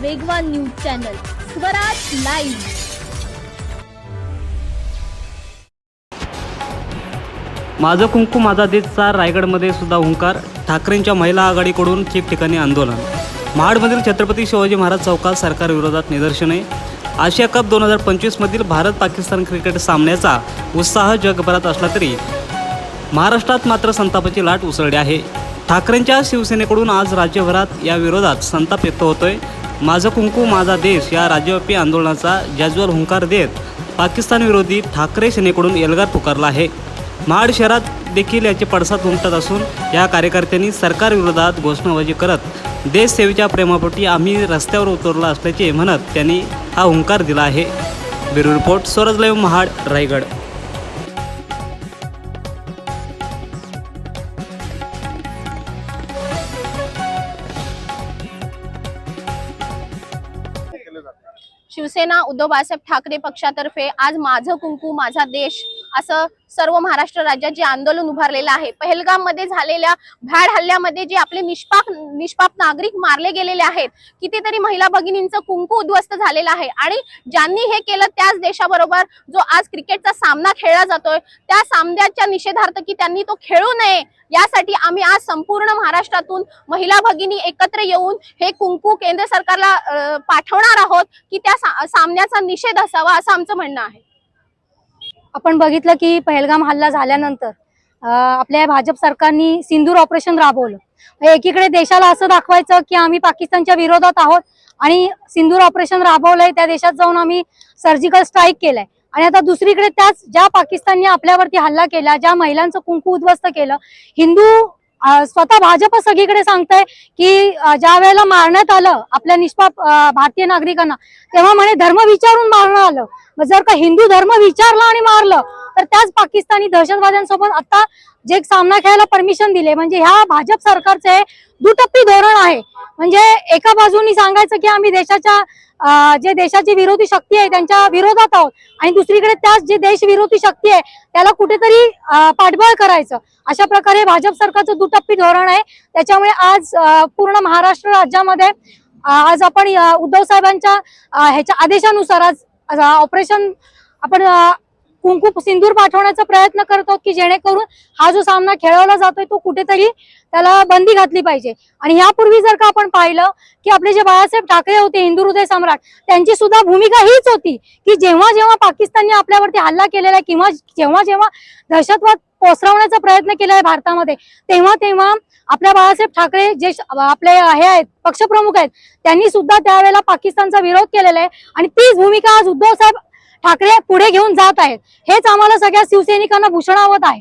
वेगवान news channel Swaraj live. माझं कुंकू माझा देशचा रायगडमध्ये सुद्धा हुंकार ठाकरेंच्या महिला आघाडीकडून ठिकठिकाणी आंदोलन. महाडमधील छत्रपती शिवाजी महाराज चौकात सरकार विरोधात निदर्शने. आशिया कप दोन हजार पंचवीसमधील भारत पाकिस्तान क्रिकेट सामन्याचा उत्साह जगभरात असला तरी महाराष्ट्रात मात्र संतापाची लाट उसळली आहे. ठाकरेंच्या शिवसेनेकडून आज राज्यभरात या विरोधात संताप व्यक्त होतोय. माझं कुंकू माझा देश या राज्यव्यापी आंदोलनाचा जज्वल हुंकार देत पाकिस्तान विरोधी ठाकरे सेनेकडून एल्गार पुकारला आहे. महाड शहरात देखील याचे पडसाद उमटत असून या कार्यकर्त्यांनी सरकारविरोधात घोषणाबाजी करत देशसेवेच्या प्रेमापोटी आम्ही रस्त्यावर उतरलो असल्याचे म्हणत त्यांनी हा हुंकार दिला आहे. Bureau report Swaraj live Mahad Raigad. Shivsena Uddhav Balasaheb Thackeray पक्षातर्फे आज माझं कुंकू माझा देश असं सर्व महाराष्ट्र राज्यात जे आंदोलन उभारलेलं आहे पहलगाममध्ये झालेल्या भ्याड हल्ल्यामध्ये जे आपले निष्पाप निष्पाप नागरिक मारले गेलेले आहेत कितीतरी महिला भगिनींचं कुंकू उद्ध्वस्त झालेलं आहे आणि ज्यांनी हे केलं त्याच देशाबरोबर जो आज क्रिकेटचा सामना खेळला जातोय त्या सामन्याच्या निषेधार्थ की त्यांनी तो खेळू नये यासाठी आम्ही आज संपूर्ण महाराष्ट्रातून महिला भगिनी एकत्र येऊन हे कुंकू केंद्र सरकारला पाठवणार आहोत की त्या सा- सामन्याचा निषेध असावा असं आमचं म्हणणं आहे. आपण बघितलं की पहलगाम हल्ला झाल्यानंतर आपल्या भाजप सरकारनी सिंदूर ऑपरेशन राबवलं. म्हणजे एकीकडे देशाला असं दाखवायचं की आम्ही पाकिस्तानच्या विरोधात आहोत आणि सिंदूर ऑपरेशन राबवलंय त्या देशात जाऊन आम्ही सर्जिकल स्ट्राईक केलंय. आणि आता दुसरीकडे त्याच ज्या पाकिस्तानने आपल्यावरती हल्ला केला ज्या महिलांचं कुंकू उद्ध्वस्त केलं हिंदू स्वतः भाजप सगळीकडे सांगताय की ज्या वेळेला मारण्यात आलं आपल्या निष्पाप भारतीय नागरिकांना तेव्हा म्हणे धर्म विचारून मारणं आलं. जर का हिंदू धर्म विचारला आणि मारलं तर त्याच पाकिस्तानी दहशतवाद्यांसोबत आता जे सामना खेळायला परमिशन दिले म्हणजे ह्या भाजप सरकारचे दुटप्पी धोरण आहे. म्हणजे एका बाजूनी सांगायचं की आम्ही देशाच्या जे देशाची विरोधी शक्ती आहे त्यांच्या विरोधात आहोत. आणि दुसरीकडे त्याच जे देश विरोधी शक्ती आहे त्याला कुठेतरी पाठबळ करायचं. अशा प्रकारे भाजप सरकारचं दुटप्पी धोरण आहे. त्याच्यामुळे आज पूर्ण महाराष्ट्र राज्यामध्ये आज आपण उद्धव साहेबांच्या ह्याच्या आदेशानुसार आज ऑपरेशन आपण कुंकू सिंदूर पाठवण्याचा प्रयत्न करतो की जेणेकरून हा जो सामना खेळवला जातोय तो कुठेतरी त्याला बंदी घातली पाहिजे. आणि यापूर्वी जर का आपण पाहिलं की आपले जे बाळासाहेब ठाकरे होते हिंदू हृदय सम्राट त्यांची सुद्धा भूमिका हीच होती की जेव्हा जेव्हा पाकिस्तानने आपल्यावरती हल्ला केलेला आहे किंवा जेव्हा जेव्हा दहशतवाद पोसरवण्याचा प्रयत्न केला आहे भारतामध्ये तेव्हा तेव्हा आपल्या बाळासाहेब ठाकरे जे आपले हे आहेत पक्षप्रमुख आहेत त्यांनी सुद्धा त्यावेळेला पाकिस्तानचा विरोध केलेला आहे. आणि तीच भूमिका आज उद्धव साहेब ठाकरे पुढे घेऊन जात आहेत. हेच आम्हाला सगळ्या शिवसैनिकांना भूषणावत आहे.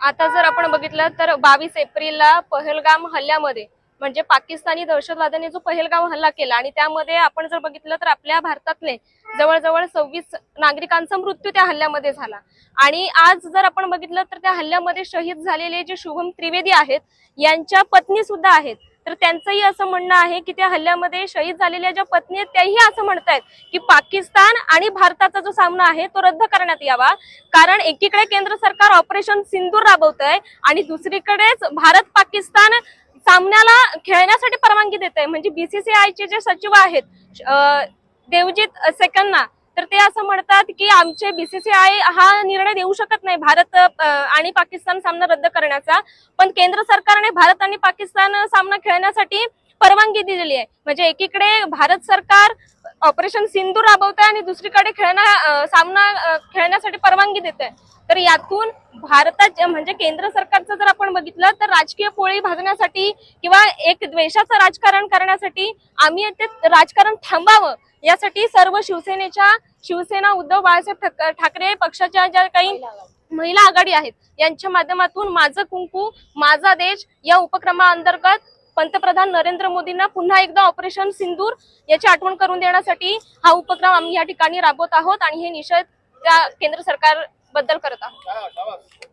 आता जर आपण बघितलं तर बावीस एप्रिलला पहलगाम हल्ल्यामध्ये म्हणजे पाकिस्तानी दहशतवाद्यांनी जो पहलगाम हल्ला केला आणि त्यामध्ये आपण जर बघितलं तर आपल्या भारतातले जवळजवळ सव्वीस नागरिकांचा मृत्यू त्या हल्ल्यामध्ये झाला. आणि आज जर आपण बघितलं तर त्या हल्ल्यामध्ये शहीद झालेले जे शुभम त्रिवेदी आहेत यांच्या पत्नी सुद्धा आहेत. तर त्यांचंही असं म्हणणं आहे की त्या हल्ल्यामध्ये शहीद झालेल्या ज्या पत्नी आहेत त्याही असं म्हणतायत की पाकिस्तान आणि भारताचा जो सामना आहे तो रद्द करण्यात यावा. कारण एकीकडे केंद्र सरकार ऑपरेशन सिंदूर राबवत आहे आणि दुसरीकडेच भारत पाकिस्तान सामन्याला खेळण्यासाठी परवानगी देत आहे म्हणजे बीसीसीआयचे जे सचिव आहेत देवजीत देवजित तर ते असं म्हणतात की आमचे बीसीसीआय हा निर्णय देऊ शकत नाही. भारत आणि पाकिस्तान सामना रद्द करण्याचा. पण केंद्र सरकारने भारत आणि पाकिस्तान सामना खेळण्यासाठी परवानगी दिलेली आहे. म्हणजे एकीकडे भारत सरकार ऑपरेशन सिंधू राबवत आहे आणि दुसरीकडे खेळण्या सामना खेळण्यासाठी परवानगी देत आहे तर यातून भारतात म्हणजे केंद्र सरकारचं जर आपण बघितलं तर राजकीय पोळी भाजण्यासाठी किंवा एक द्वेषाचं राजकारण करण्यासाठी आम्ही ते राजकारण थांबावं. यासाठी सर्व शिवसेनेच्या शिवसेना उद्धव बाळासाहेब ठाकरे पक्षाच्या ज्या काही महिला आघाडी आहेत यांच्या माध्यमातून माझं कुंकू माझा देश या उपक्रमाअंतर्गत पंतप्रधान नरेंद्र मोदींना पुन्हा एकदा ऑपरेशन सिंदूर याची आठवण करून देण्यासाठी हा उपक्रम आम्ही या ठिकाणी राबवत आहोत आणि हे निषेध त्या केंद्र सरकारबद्दल करत आहोत.